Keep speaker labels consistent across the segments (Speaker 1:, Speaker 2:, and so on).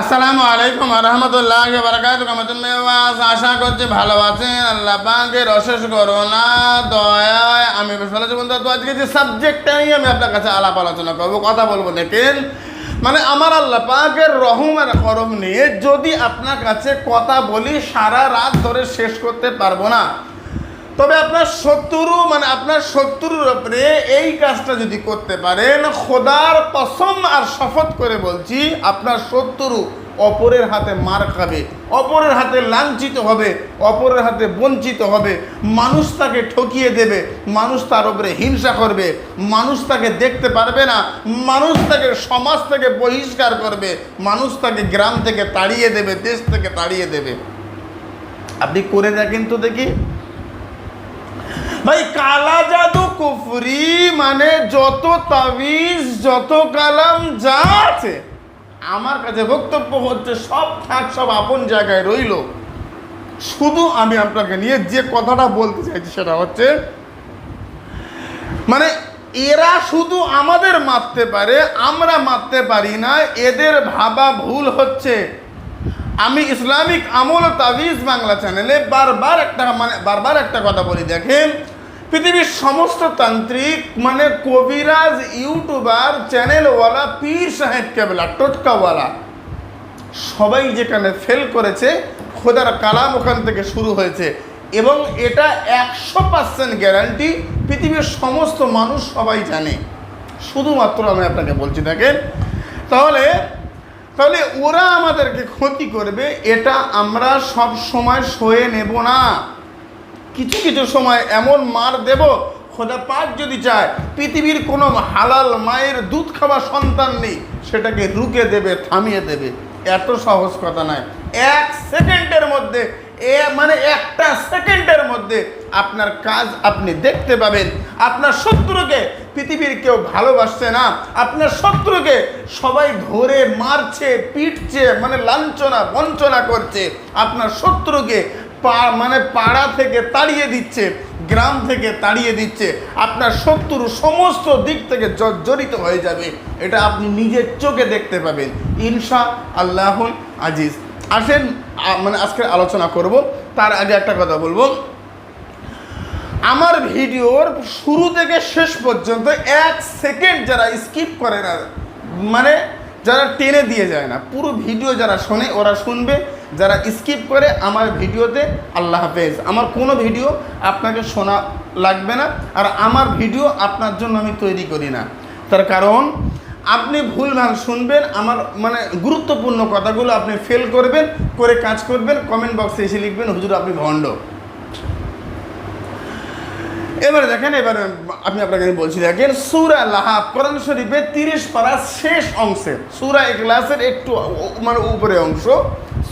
Speaker 1: আসসালামু আলাইকুম রহমতুল্লাহ বারাকাত আশা করছি ভালো আছেন। আল্লাহ পাকের অশেষ করোনা দয়ায় আমি ভালো বন্ধু, তো আজকে যে সাবজেক্টটা নিয়ে আমি আপনার কাছে আলাপ আলোচনা করব, কথা বলব। দেখেন মানে আমার আল্লাহ পাকের রহম আর করম নিয়ে যদি আপনার কাছে কথা বলি, সারা রাত ধরে শেষ করতে পারব না। তবে আপনার শত্রু মানে আপনার শত্রুর উপরে এই কাজটা যদি করতে পারেন, খোদার কসম আর শপথ করে বলছি, আপনার শত্রু অপরের হাতে মার খাবে, অপরের হাতে লাঞ্ছিত হবে, অপরের হাতে বঞ্চিত হবে। মানুষ তাকে ঠকিয়ে দেবে, মানুষ তার উপরে হিংসা করবে, মানুষ তাকে দেখতে পারবে না, মানুষ তাকে সমাজ থেকে বহিষ্কার করবে, মানুষ তাকে গ্রাম থেকে তাড়িয়ে দেবে, দেশ থেকে তাড়িয়ে দেবে। আপনি করে দেখেন তো দেখি। ভাই, কালা জাদু কুফরি মানে যত তাবিজ, যত কালাম যা আছে, আমার কাছে বক্তব্য হচ্ছে, সব থাক, সব আপন জায়গায় রইল। শুধু আমি আপনাকে নিয়ে যে কথাটা বলতে চাইছি সেটা হচ্ছে মানে এরা শুধু আমাদের মারতে পারে, আমরা মারতে পারি না, এদের ভাবা ভুল হচ্ছে। আমি ইসলামিক আমল তাবিজ বাংলা চ্যানেলে বারবার একটা মানে বারবার একটা কথা বলি, দেখেন পৃথিবীর সমস্ত তান্ত্রিক মানে কবিরাজ, ইউটিউবার, চ্যানেলওয়ালা, পীর সাহেব কেবলা, টোটকাওয়ালা, সবাই যেখানে ফেল করেছে, খোদার কালাম ওখান থেকে শুরু হয়েছে। এবং এটা একশো পার্সেন্ট গ্যারান্টি পৃথিবীর সমস্ত মানুষ সবাই জানে। শুধুমাত্র আমি আপনাকে বলছি, দেখেন। তাহলে তাহলে ওরা আমাদেরকে ক্ষতি করবে, এটা আমরা সব সময় সয়ে নেব না। কিছু কিছু সময় এমন মার দেব, খোদা পাক যদি চায়, পৃথিবীর কোনো হালাল মায়ের দুধ খাওয়া সন্তান নেই, সেটাকে রুকে দেবে, থামিয়ে দেবে। এত সহজ কথা নয়। এক সেকেন্ডের মধ্যে, এ মানে একটা সেকেন্ডের মধ্যে আপনার কাজ আপনি দেখতে পাবেন। আপনার শত্রুকে পৃথিবীর কেউ ভালোবাসছে না। আপনার শত্রুকে সবাই ধরে মারছে, পিটছে মানে লাঞ্ছনা, বঞ্চনা করছে। আপনার শত্রুকে মানে পাড়া থেকে তাড়িয়ে দিচ্ছে, গ্রাম থেকে তাড়িয়ে দিচ্ছে, আপনার শত্রুর সমস্ত দিক থেকে জর্জরিত হয়ে যাবে, এটা আপনি নিজের চোখে দেখতে পাবেন। ইনশা আল্লাহুল আজিজ। আসেন মানে আজকে আলোচনা করব, তার আগে একটা কথা বলব। আমার ভিডিওর শুরু থেকে শেষ পর্যন্ত এক সেকেন্ড যারা স্কিপ করে না মানে যারা টেনে দিয়ে যায় না, পুরো ভিডিও যারা শোনে, ওরা শুনবে যারা স্কিপ করে আমার ভিডিওতে, আল্লাহ হাফেজ। আমার কোনো ভিডিও আপনাকে শোনা লাগবে না আর আমার ভিডিও আপনার জন্য আমি তৈরি করি না। তার কারণ, আপনি ভুলভাল শুনবেন, আমার মানে গুরুত্বপূর্ণ কথাগুলো আপনি ফেল করবেন, করে কাজ করবেন কমেন্ট বক্সে এসে লিখবেন, হুজুর, আপনি ভণ্ড। এবারে দেখেন, এবারে আমি আপনাকে বলছি, দেখেন, সুরা লাহাব, কোরআন শরীফের তিরিশ পারা শেষ অংশে, সুরা এক্লাসের একটু মানে উপরে অংশ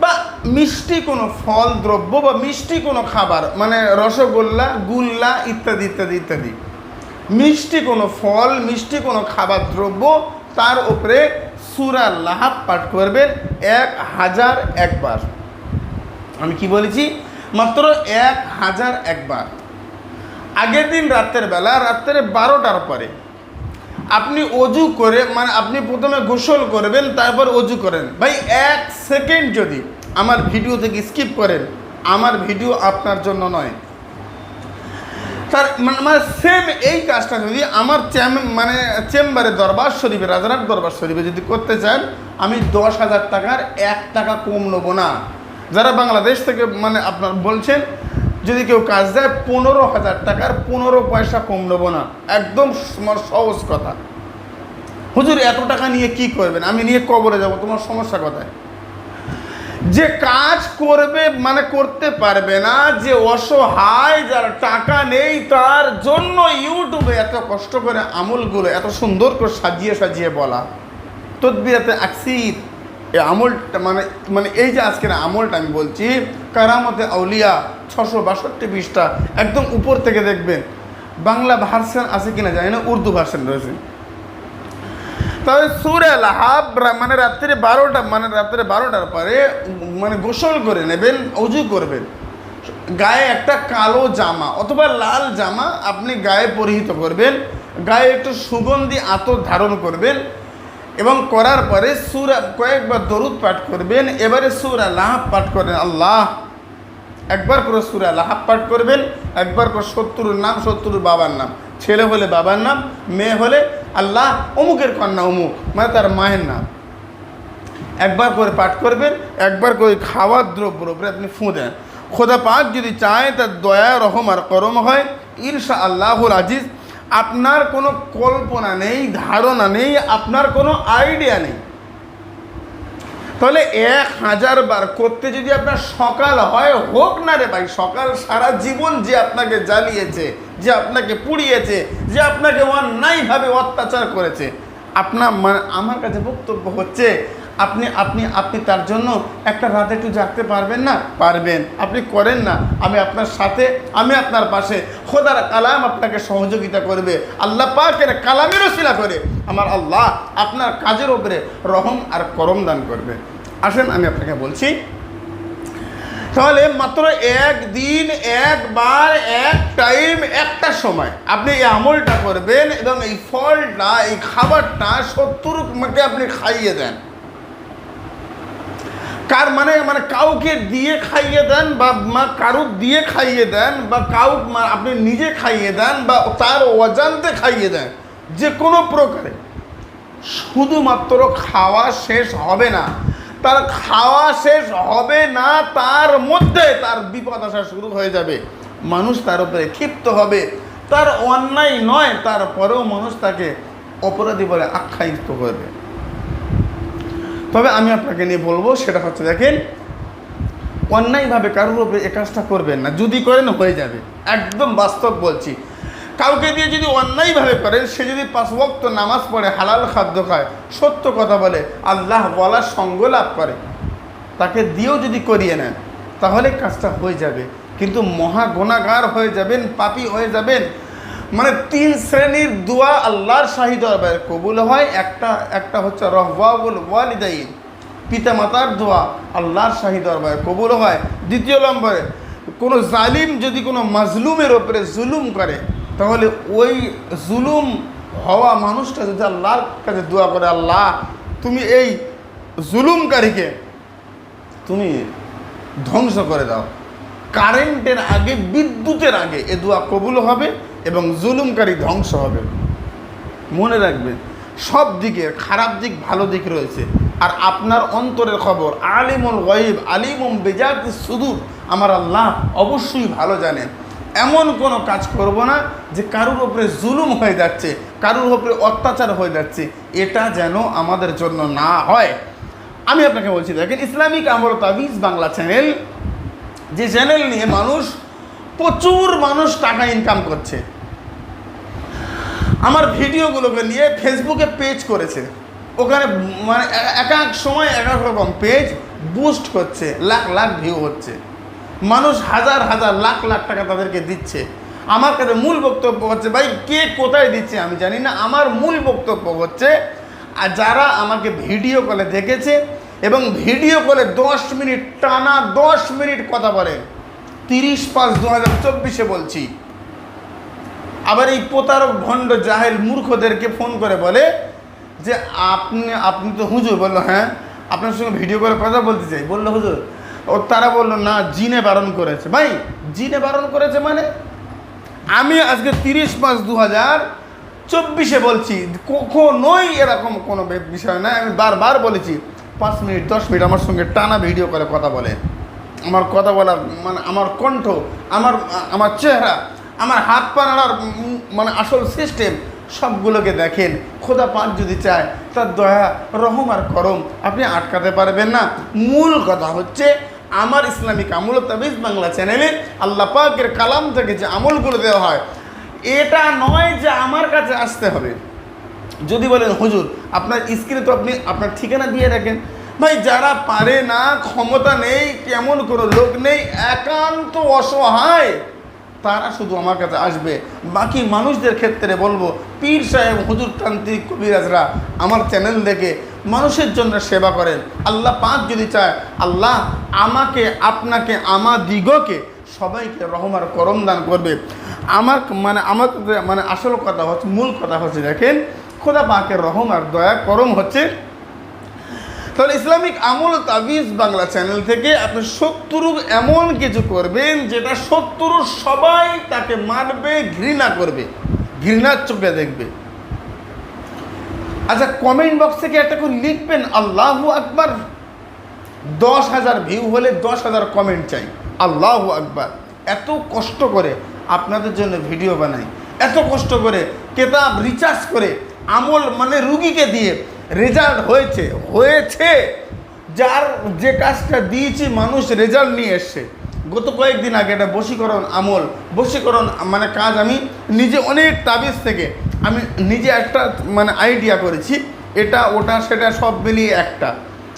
Speaker 1: বা মিষ্টি কোনো ফল, দ্রব্য বা মিষ্টি কোনো খাবার মানে রসগোল্লা, গুল্লা ইত্যাদি ইত্যাদি ইত্যাদি। মিষ্টি কোনো ফল, মিষ্টি কোনো খাবার, দ্রব্য, তার উপরে সুরা লাহাব পাঠ করবেন এক হাজার একবার। আমি কি বলেছি? মাত্র এক হাজার একবার। আগের দিন রাতের বেলা, রাত্রে বারোটার পরে আপনি অজু করে মানে আপনি প্রথমে গোসল করবেন, তারপর অজু করেন। ভাই, এক সেকেন্ড যদি আমার ভিডিও থেকে স্কিপ করেন, আমার ভিডিও আপনার জন্য নয়। তার মানে- মানে সেম এই কাজটা যদি আমার চ্যাম মানে চেম্বারে দরবার শরীফে, রাজারহাট দরবার শরীফে যদি করতে চান, আমি দশ হাজার টাকার এক টাকা কম নেব না। যারা বাংলাদেশ থেকে মানে আপনার বলছেন যদি কেউ কাজ দেয় পনেরো হাজার টাকার পনেরো পয়সা কম নেব না। একদম সহজ কথা। হুজুর, এত টাকা নিয়ে কি করবেন? আমি নিয়ে কবরে যাব, তোমার সমস্যা কোথায়? যে কাজ করবে মানে করতে পারবে না, যে অসহায়, যার টাকা নেই, তার জন্য ইউটিউবে এত কষ্ট করে আমলগুলো এত সুন্দর করে সাজিয়ে সাজিয়ে বলা। তদবিরাতে আকসির। এই আমলটা মানে মানে এই যে আজকের আমলটা আমি বলছি, কারামতে আউলিয়া ছশো বাষট্টি পৃষ্ঠা, একদম উপর থেকে দেখবেন। বাংলা ভার্সন আছে কিনা জানি না, উর্দু ভার্সন রয়েছে। তাহলে সুরে লাহাব মানে রাত্রে বারোটা মানে রাত্রে বারোটার পরে মানে গোসল করে নেবেন, অজু করবেন। গায়ে একটা কালো জামা অথবা লাল জামা আপনি গায়ে পরিহিত করবেন। গায়ে একটু সুগন্ধি আতর ধারণ করবেন। এবং করার পরে সুরা কয়েকবার দরুদ পাঠ করবেন, এবারে সুরা লাহাব পাঠ করেন আল্লাহ। একবার করে সুরা লাহাব পাঠ করবেন, একবার করে শত্রুর নাম, শত্রুর বাবার নাম। ছেলে হলে বাবার নাম, মেয়ে হলে আল্লাহ, অমুকের কন্যা অমুক মানে তার মায়ের নাম। একবার করে পাঠ করবেন, একবার করে খাওয়ার দ্রব্যর উপরে আপনি ফু দেন। খোদা পাক যদি চায় তার দয়া, রহম আর করম হয় ঈর্ষা আল্লাহুল আজিজ আপনার কোনো কল্পনা নেই, ধারণা নেই, আপনার কোনো আইডিয়া নেই। তাহলে এক হাজার বার করতে যদি আপনার সকাল হয়, হোক না রে ভাই, সকাল সারা জীবন যে আপনাকে জ্বালিয়েছে, যে আপনাকে পুড়িয়েছে, যে আপনাকে অন্যায়ভাবে অত্যাচার করেছে, আপনার মানে আমার কাছে বক্তব্য হচ্ছে আপনি আপনি আপনি তার জন্য একটা রাতে একটু জাগতে পারবেন না? পারবেন। আপনি করেন না। আমি আপনার সাথে, আমি আপনার পাশে। খোদার কালাম আপনাকে সহযোগিতা করবে। আল্লাহ পাকের কালামেরও শিলা করে। আমার আল্লাহ আপনার কাজের ওপরে রহম আর করম দান করবে। আসেন, আমি আপনাকে বলছি। তাহলে মাত্র একদিন একবার, এক টাইম একটা সময় আপনি এই আমলটা করবেন এবং এই ফলটা, এই খাবারটা সত্তরকে আপনি খাইয়ে দেন। কার মানে মানে কাউকে দিয়ে খাইয়ে দেন বা মা কারুর দিয়ে খাইয়ে দেন বা কাউ আপনি নিজে খাইয়ে দেন বা তার অজান্তে খাইয়ে দেন, যে কোনো প্রকারে। শুধুমাত্র খাওয়া শেষ হবে না। তার খাওয়া শেষ হবে না, তার মধ্যে তার বিপদ আসা শুরু হয়ে যাবে। মানুষ তার উপরে ক্ষিপ্ত হবে। তার অন্যায় নয়, তারপরেও মানুষ তাকে অপরাধী বলে আখ্যায়িত করবে। তবে আমি আপনাকে নিয়ে বলব, সেটা হচ্ছে দেখেন, অন্যায়ভাবে কারোর উপরে এ কাজটা করবেন না, যদি করেন হয়ে যাবে। একদম বাস্তব বলছি। কাউকে দিয়ে যদি অন্যায়ভাবে করেন, সে যদি পাঁচ নামাজ পড়ে, হালাল খাদ্য খায়, সত্য কথা বলে, আল্লাহ বলার সঙ্গ লাভ করে, তাকে দিয়েও যদি করিয়ে নেন, তাহলে কাজটা হয়ে যাবে। কিন্তু মহা গুণাগার হয়ে যাবেন, পাপি হয়ে যাবেন মানে তিন শ্রেণির দোয়া আল্লাহর শাহী দরবারে কবুল হয়। একটা একটা হচ্ছে রহবাবুল ওয়ালিদাইন পিতা মাতার দোয়া আল্লাহর শাহী দরবারে কবুল হয়। দ্বিতীয় নম্বরে, কোনো জালিম যদি কোনো মাজলুমের ওপরে জুলুম করে, তাহলে ওই জুলুম হওয়া মানুষটা যদি আল্লাহর কাছে দোয়া করে, আল্লাহ, তুমি এই জুলুমকারীকে তুমি ধ্বংস করে দাও। কারেন্টের আগে, বিদ্যুতের আগে এ দোয়া কবুল হবে। এবং জুলুমকারী ধ্বংস হবে। মনে রাখবেন, সব দিকে খারাপ দিক, ভালো দিক রয়েছে। আর আপনার অন্তরের খবর, আলিমুল গয়েব, আলিমুম বেজাত সুদূর, আমার আল্লাহ অবশ্যই ভালো জানেন। এমন কোনো কাজ করব না যে কারুর ওপরে জুলুম হয়ে যাচ্ছে, কারুর ওপরে অত্যাচার হয়ে যাচ্ছে, এটা যেন আমাদের জন্য না হয়। আমি আপনাকে বলছি, দেখেন ইসলামিক আমর তাবিজ বাংলা চ্যানেল যে চ্যানেল নিয়ে মানুষ প্রচুর মানুষ টাকা ইনকাম করছে। আমার ভিডিওগুলোকে নিয়ে ফেসবুকে পেজ করেছে। ওখানে মানে এক এক সময় এক এক রকম পেজ বুস্ট করছে, লাখ লাখ ভিউ হচ্ছে। মানুষ হাজার হাজার লাখ লাখ টাকা তাদেরকে দিচ্ছে। আমার কাছে মূল বক্তব্য হচ্ছে, ভাই, কে কোথায় দিচ্ছে আমি জানি না। আমার মূল বক্তব্য হচ্ছে, আর যারা আমাকে ভিডিও কলে দেখেছে এবং ভিডিও কলে দশ মিনিট টানা দশ মিনিট কথা বলে তিরিশ পাঁচ দু হাজার চব্বিশে বলছি। আবার এই প্রতারক ভণ্ড জাহেল মূর্খদেরকে ফোন করে বলে যে আপনি আপনি তো হুজুর, বলল হ্যাঁ আপনার সঙ্গে ভিডিও করে কথা বলতে চাই। বলল, হুজুর, ও তারা বলল, না, জিনে বারণ করেছে। ভাই, জিনে বারণ করেছে মানে? আমি আজকে তিরিশ পাঁচ দু হাজার চব্বিশে বলছি, কখনোই এরকম কোনো বিষয় নয় আমি বারবার বলেছি, পাঁচ মিনিট, দশ মিনিট আমার সঙ্গে টানা ভিডিও করে কথা বলে। আমার কথা বলার মানে আমার কণ্ঠ, আমার আমার চেহারা, আমার হাত পা নাড়ার মানে আসল সিস্টেম সবগুলোকে দেখেন। খোদা পাক যদি চায়, তার দয়া, রহম আর করম আপনি আটকাতে পারবেন না। মূল কথা হচ্ছে, আমার ইসলামিক আমল তাবিজ বাংলা চ্যানেলে আল্লাহ পাকের কালাম থেকে যে আমলগুলো দেওয়া হয়, এটা নয় যে আমার কাছে আসতে হবে। যদি বলেন, হুজুর, আপনার স্ক্রিনে তো আপনি, আপনার ঠিকানা দিয়ে রাখেন। ভাই, যারা পারে না, ক্ষমতা নেই কেমন কোনো লোক নেই, একান্ত অসহায়, তারা শুধু আমার কাছে আসবে। বাকি মানুষদের ক্ষেত্রে বলব, পীর সাহেব, হুজুর তান্ত্রিক কবিরাজরা আমার চ্যানেল দেখে মানুষের জন্য সেবা করেন। আল্লাহ পাক যদি চায়, আল্লাহ আমাকে, আপনাকে আমাদিগকে সবাইকে রহমার করম দান করবে। আমার মানে আমার মানে আসল কথা হচ্ছে, মূল কথা হচ্ছে, দেখেন, খোদা পাকের রহম আর দয়া, করম হচ্ছে তাহলে ইসলামিক আমল তাবিজ বাংলা চ্যানেল থেকে আপনি শত্রু এমন কিছু করবেন যেটা শত্রু সবাই তাকে মারবে, ঘৃণা করবে, ঘৃণার চোখে দেখবে। আচ্ছা কমেন্ট বক্স থেকে একটা করে লিখবেন, আল্লাহ আকবার। দশ হাজার ভিউ হলে দশ হাজার কমেন্ট চাই, আল্লাহ আকবার। এত কষ্ট করে আপনাদের জন্য ভিডিও বানাই, এত কষ্ট করে কেতাব রিচার্জ করে আমল মানে রুগীকে দিয়ে রেজাল্ট হয়েছে হয়েছে। যার যে কাজটা দিয়েছি, মানুষ রেজাল্ট নিয়ে এসছে। গত কয়েকদিন আগে এটা বশীকরণ আমল, বশীকরণ মানে কাজ আমি নিজে অনেক তাবিজ থেকে আমি নিজে একটা মানে আইডিয়া করেছি। এটা, ওটা, সেটা সব মিলিয়ে একটা।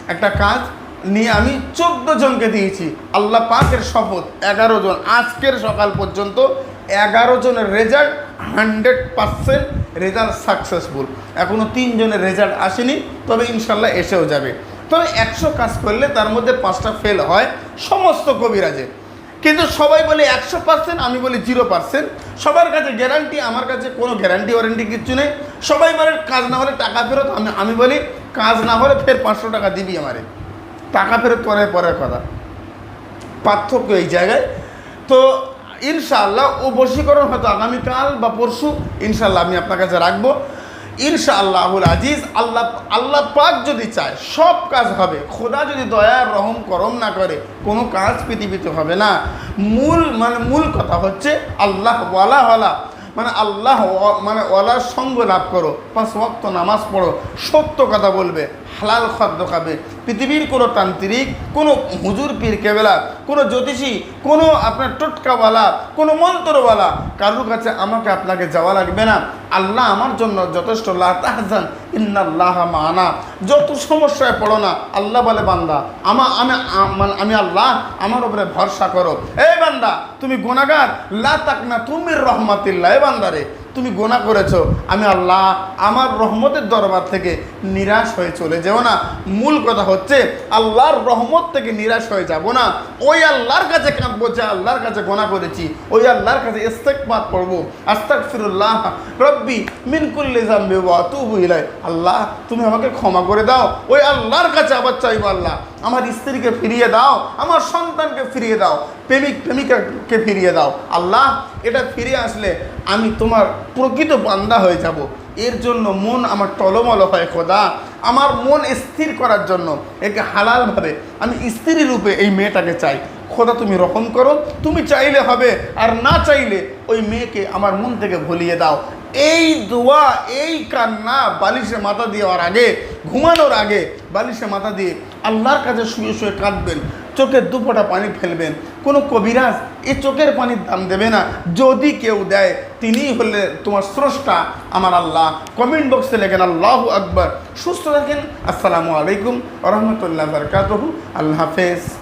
Speaker 1: একটা কাজ নিয়ে আমি চোদ্দ জনকে দিয়েছি। আল্লাহ পাকের শপথ, এগারো জন। আজকের সকাল পর্যন্ত এগারো জনের result hundred percent result successful এখনও তিনজনের রেজাল্ট আসেনি, তবে ইনশাল্লাহ এসেও যাবে। তবে একশো কাজ করলে তার মধ্যে পাঁচটা ফেল হয় সমস্ত কবিরাজে কিন্তু সবাই বলে একশো পার্সেন্ট আমি বলি জিরো পার্সেন্ট সবার কাছে গ্যারান্টি আমার কাছে কোনো গ্যারান্টি ওয়ারেন্টি কিচ্ছু নেই। সবাই বলে কাজ না হলে টাকা ফেরত, আমি আমি বলি কাজ না হলে ফের পাঁচশো টাকা দিবি আমারে। টাকা ফেরত করে পরের কথা। পার্থক্য এই জায়গায়। তো ইনশাআল্লাহ, ও বশীকরণ হয়তো আগামীকাল বা পরশু, ইনশাআল্লাহ আমি আপনার কাছে রাখব। ইনশাআল্লাহুল আজিজ, আল্লাহ আল্লাহ পাক যদি চায়, সব কাজ হবে। খোদা যদি দয়া রহম করম না করে, কোনো কাজ পৃথিবীতে হবে না। মূল মানে মূল কথা হচ্ছে, আল্লাহ ওয়ালা ওয়ালা মানে আল্লাহ মানে ওয়ালার সঙ্গ লাভ করো। পাঁচ ওয়াক্ত নামাজ পড়ো। সত্য কথা বলবে, হালাল খাদ্য খাবে। পৃথিবীর কোনো তান্ত্রিক, কোনো হুজুর পীর কেবেলা, কোনো জ্যোতিষী, কোনো আপনার টোটকাওয়ালা, কোনো মন্ত্রওয়ালা, কারোর কাছে আমাকে আপনাকে যাওয়া লাগবে না। আল্লাহ আমার জন্য যথেষ্ট। লা তাহজান, ইন্নাল্লাহ মানা। যত সমস্যায় পড়ো না, আল্লাহ বলে, বান্দা, আমা আমি আমি আল্লাহ, আমার উপরে ভরসা করো। এই বান্দা, তুমি গুণাগার লা তাক না তুমি রহমাতিল্লাহ এ বান্দারে তুমি গোনা করেছ। আমি আল্লাহ আমার রহমতের দরবার থেকে নিরাশ হয়ে চলে যেও না। মূল কথা হচ্ছে, আল্লাহর রহমত থেকে নিরাশ হয়ে যাব না। ওই আল্লাহর কাছে কাঁদবো যে আল্লাহর কাছে গোনা করেছি। ওই আল্লাহর কাছে ইস্তেকবাদ পড়ব আস্তাক ফিরুল্লাহ রব্বি মিনকুল্লি জাম্বি তুবু ইলাই আল্লাহ, তুমি আমাকে ক্ষমা করে দাও। ওই আল্লাহর কাছে আবার চাইব আল্লাহ, আমার স্ত্রীকে ফিরিয়ে দাও, আমার সন্তানকে ফিরিয়ে দাও প্রেমিক প্রেমিকাকে ফিরিয়ে দাও। আল্লাহ, এটা ফিরে আসলে আমি তোমার প্রকৃত বান্দা হয়ে যাব। এর জন্য মন আমার টলমল হয়, খোদা। আমার মন স্থির করার জন্য, একে হালালভাবে আমি স্ত্রী রূপে এই মেয়েটাকে চাই। খোদা, তুমি রকম করো। তুমি চাইলে হবে, আর না চাইলে ওই মেয়েকে আমার মন থেকে ভুলিয়ে দাও। এই দোয়া, এই কান্না বালিশে মাথা দেওয়ার আগে, ঘুমানোর আগে বালিশে মাথা দিয়ে আল্লাহর কাছে শুয়ে শুয়ে কাঁদবেন, চোখের দুপোটা পানি ফেলবেন। কোনো কবিরাজ এ চোখের পানির দাম দেবে না। যদি কেউ দেয় তিনি হলে তোমার স্রষ্টা আমার আল্লাহ। কমেন্ট বক্সে লেখেন, আল্লাহ আকবর। সুস্থ থাকেন। আসসালামু আলাইকুম রহমতুল্লাহ বরকাতহু। আল্লাহ হাফেজ।